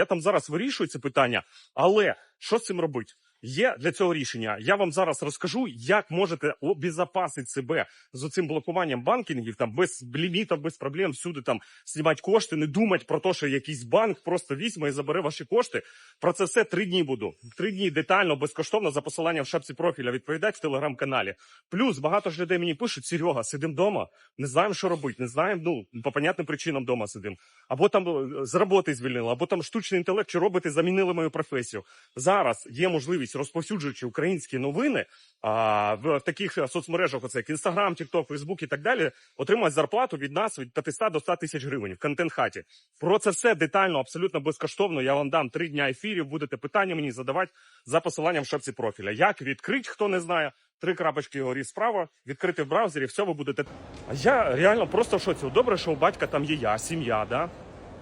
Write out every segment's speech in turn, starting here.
Я там зараз вирішую це питання, але що з цим робити? Є для цього рішення. Я вам зараз розкажу, як можете обезопасити себе з цим блокуванням банкінгів, там без лімітів, без проблем, всюди там знімати кошти, не думати про те, що якийсь банк просто візьме і забере ваші кошти. Про це все три дні буду. Три дні детально, безкоштовно за посиланням в шапці профіля відповідати в телеграм-каналі. Плюс багато ж людей мені пишуть: Серега, сидимо вдома, не знаємо, що робити, не знаємо. Ну по понятним причинам вдома сидимо. Або там е, з роботи звільнили, або там штучний інтелект чи роботи замінили мою професію. Зараз є можливість, розповсюджуючи українські новини а, в таких е, соцмережах, оце як Інстаграм, Тікток, Фейсбук і так далі, отримати зарплату від нас від 500 до 100 тисяч гривень в контент-хаті. Про це все детально, абсолютно безкоштовно. Я вам дам три дня ефірів. Будете питання мені задавати за посиланням в шапці профіля. Як відкрити, хто не знає. Три крапочки горі справа, відкрити в браузері, все ви будете. А я реально просто в шоці. Добре, що у батька там є я, сім'я, да?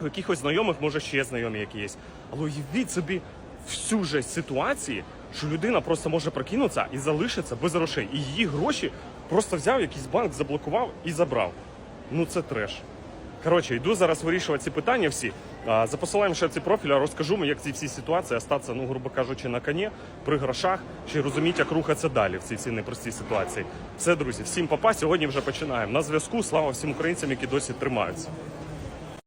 У якихось знайомих, може, ще знайомі які є. Але уявіть собі всю же ситуації, що людина просто може прокинутися і залишиться без грошей. І її гроші просто взяв якийсь банк, заблокував і забрав. Ну це треш. Коротше, йду зараз вирішувати ці питання всі. А, За посиланням ще ці профіля розкажу як ці всі ситуації остатися, ну, грубо кажучи, на коні, при грошах, чи розуміти, як рухатися далі в цій всій непростій ситуації. Все, друзі, всім папа. Сьогодні вже починаємо. На зв'язку. Слава всім українцям, які досі тримаються.